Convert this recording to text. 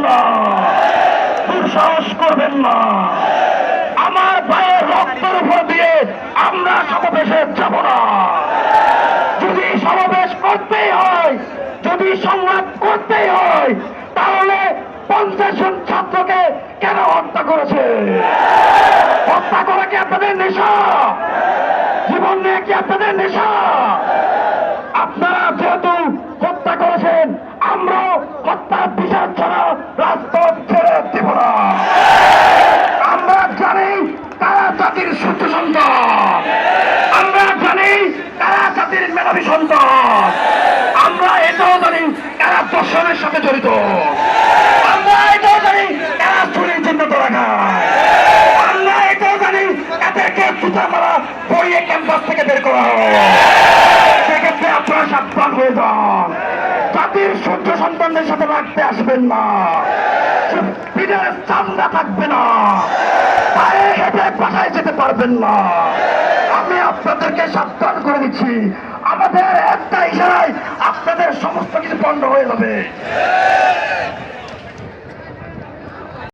না। দুঃসাহস করবেন না। আমার পায়ের রক্তের উপর দিয়ে আমরা সমাবেশে যাব না। যদি সমাবেশ করতেই হয়, যদি সংলাপ করতেই হয়, তাহলে পঞ্চাশ জন ছাত্রকে কেন হত্যা করেছে? হত্যা করা কি আপনাদের নেশা? জীবন নিয়ে কি আপনাদের নেশা? রাজপথ ছেড়ে দেব না আমরা জানি কারা জাতির সূর্য সন্তান। আমরা জানি কারা জাতির মেধাবী সন্তান। আমরা এটাও জানি কারা দর্শনের সাথে জড়িত। আমরা এটাও জানি কারা চুরির জন্য ধরা খায়। আমরা এটাও জানি এদেরকে জুতা মারা পড়িয়ে ক্যাম্পাস থেকে বের করা হয়। সেক্ষেত্রে আপনারা সাবধান হয়ে যান। সূর্য সন্তানদের সাথে রাখতে আসবেন না। পিঠের চামড়া থাকবে না। পায়ে হেঁটে বাসায় যেতে পারবেন না। আমি আপনাদেরকে সাবধান করে দিচ্ছি। আমাদের একটা ইশারায় আপনাদের সমস্ত কিছু বন্ধ হয়ে যাবে।